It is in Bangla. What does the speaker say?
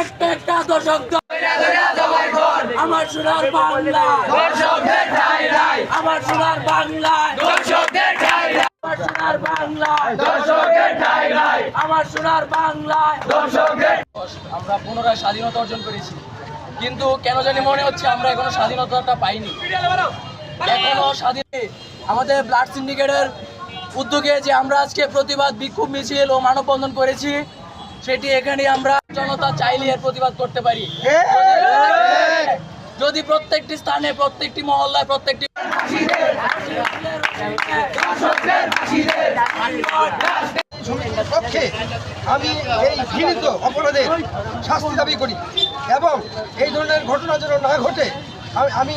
একটা একটা আমার সোনার বাংলা আমার সোনার সোনার বাংলায় আমার সোনার বাংলায় আমরা পুনরায় স্বাধীনতা অর্জন করেছি। কিন্তু কেন জানি মনে হচ্ছে আমরা এখনও স্বাধীনতাটা পাইনি এখনও স্বাধীন আমাদের ব্লাড সিন্ডিকেটের উদ্যোগে যে আমরা আজকে প্রতিবাদ বিক্ষোভ মিছিল ও মানববন্ধন করেছি সেটি এখানে আমরা জনতা চাইলে এর প্রতিবাদ করতে পারি যদি প্রত্যেকটি স্থানে প্রত্যেকটি মহল্লায় প্রত্যেকটি পক্ষে আমি এই ঘৃণিত অপরাধের শাস্তি দাবি করি এবং এই ধরনের ঘটনা যেন না ঘটে আমি- আমি